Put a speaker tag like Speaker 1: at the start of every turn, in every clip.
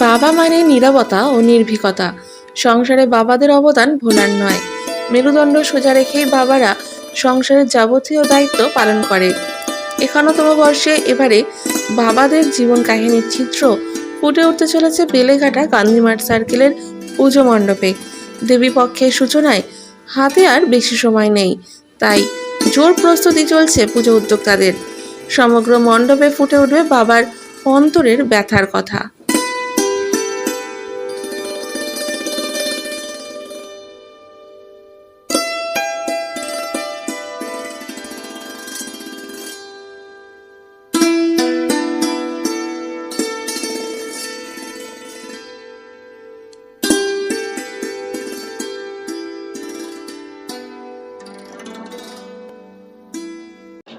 Speaker 1: মানে নীরবতা ও নির্ভীকতা। সংসারে বাবাদের অবদান ভোলার নয়। মেরুদণ্ড সোজা রেখেই বাবারা সংসারের যাবতীয় দায়িত্ব পালন করে। একান্নতম বর্ষে এবারে বাবাদের জীবন কাহিনীর চিত্র ফুটে উঠতে চলেছে বেলেঘাটা গান্ধীমার্ট সার্কেলের পুজো মণ্ডপে। দেবী পক্ষের সূচনায় হাতে আর বেশি সময় নেই, তাই জোর প্রস্তুতি চলছে পুজো উদ্যোক্তাদের। সমগ্র মণ্ডপে ফুটে উঠবে বাবার অন্তরের ব্যথার কথা।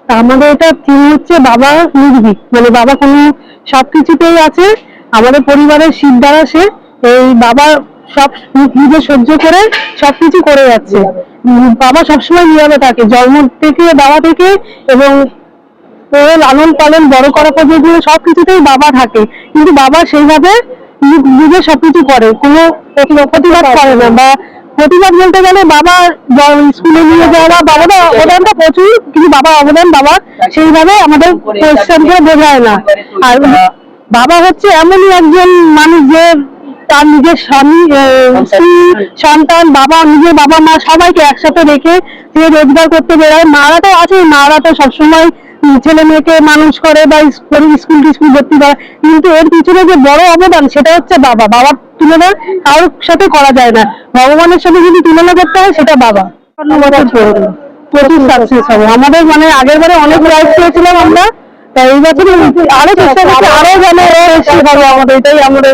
Speaker 2: আমাদের এটা থিম হচ্ছে বাবা নির্ভীক মানে বাবা কোনো সবকিছুতেই আছে। আমাদের পরিবারের শিব দ্বারা সে এই বাবা সব নিজে সহ্য করে সবকিছু করে যাচ্ছে। বাবা সবসময় নীরবে থাকে। জন্ম থেকে, বাবা থেকে এবং লালন পালন বড় করা পর্যন্ত সবকিছুতেই বাবা থাকে। কিন্তু বাবা সেইভাবে নিজে সবকিছু করে। কোনো প্রতি- প্রতিবাদ করে না বা প্রতিবাদ বলতে গেলে বাবা স্কুলে নিয়ে যাওয়া বাবাটা অবদানটা প্রচুর, কিন্তু বাবা অবদান বাবা সেইভাবে আমাদের পরিশ্রম করে বোঝায় না। আর বাবা হচ্ছে এমনই একজন মানুষ যে তার নিজের স্বামী স্ত্রী, সন্তান, বাবা, নিজের বাবা মা সবাইকে একসাথে রেখে যে রোজগার করতে বেরোয়। মারা তো আছে মারা তো সবসময় ছেলে মেয়েকে মানুষ করে বা স্কুল স্কুল টিস্কুল ভর্তি করে। কিন্তু এর পিছনে যে বড় অবদান, সেটা হচ্ছে বাবা। বাবার তুলনা কারোর সাথে করা যায় না। ভগবানের সাথে যদি তুলনা করতে হয়, সেটা বাবা। প্রচুর সাকসেস হবে। আমাদের মানে আগের বারে অনেক প্রাইজ পেয়েছিলাম আমরা। তাই এই বছর আরও চেষ্টা করছি, আরও যেন হবে আমাদের, এটাই আমাদের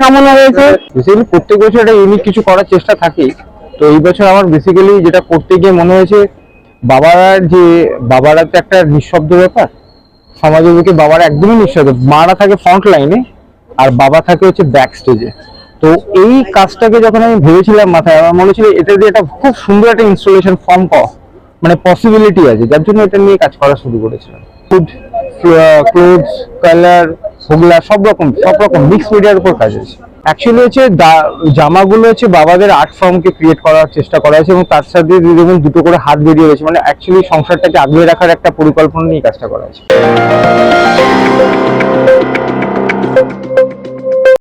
Speaker 2: কামনা রয়েছে।
Speaker 3: বেসিক্যালি প্রত্যেক বছর একটা ইউনিক কিছু করার চেষ্টা থাকেই। তো এই বছর আমার বেসিক্যালি যেটা করতে গিয়ে মনে হয়েছে বাবারা যে, বাবারা তো একটা নিঃশব্দ ব্যাপার। সমাজের দিকে বাবারা একদমই নিঃশব্দ। মারা থাকে ফ্রন্ট লাইনে আর বাবা থাকে হচ্ছে ব্যাক স্টেজে তো এই কাজটাকে যখন আমি ভেবেছিলাম মাথায়, আমার মনে ছিল এটা দিয়ে একটা খুব সুন্দর একটা ইনস্টলেশন ফর্ম পাওয়া। মানে পসিবিলিটি আছে, যার জন্য এটা নিয়ে কাজ করা শুরু করেছিলাম। ফুড ক্লোথস কালার হোগলা, সব রকম সব রকম মিক্স মিডিয়ার উপর কাজ হয়েছে। অ্যাকচুয়ালি হচ্ছে জামাগুলো হচ্ছে বাবাদের আর্ট ফর্মকে ক্রিয়েট করার চেষ্টা করা হয়েছে এবং তার সাথে দেখুন দুটো করে হাত বেরিয়ে রয়েছে মানে অ্যাকচুয়ালি সংসারটাকে আগলে রাখার একটা পরিকল্পনা নিয়ে কাজটা করা হয়েছে।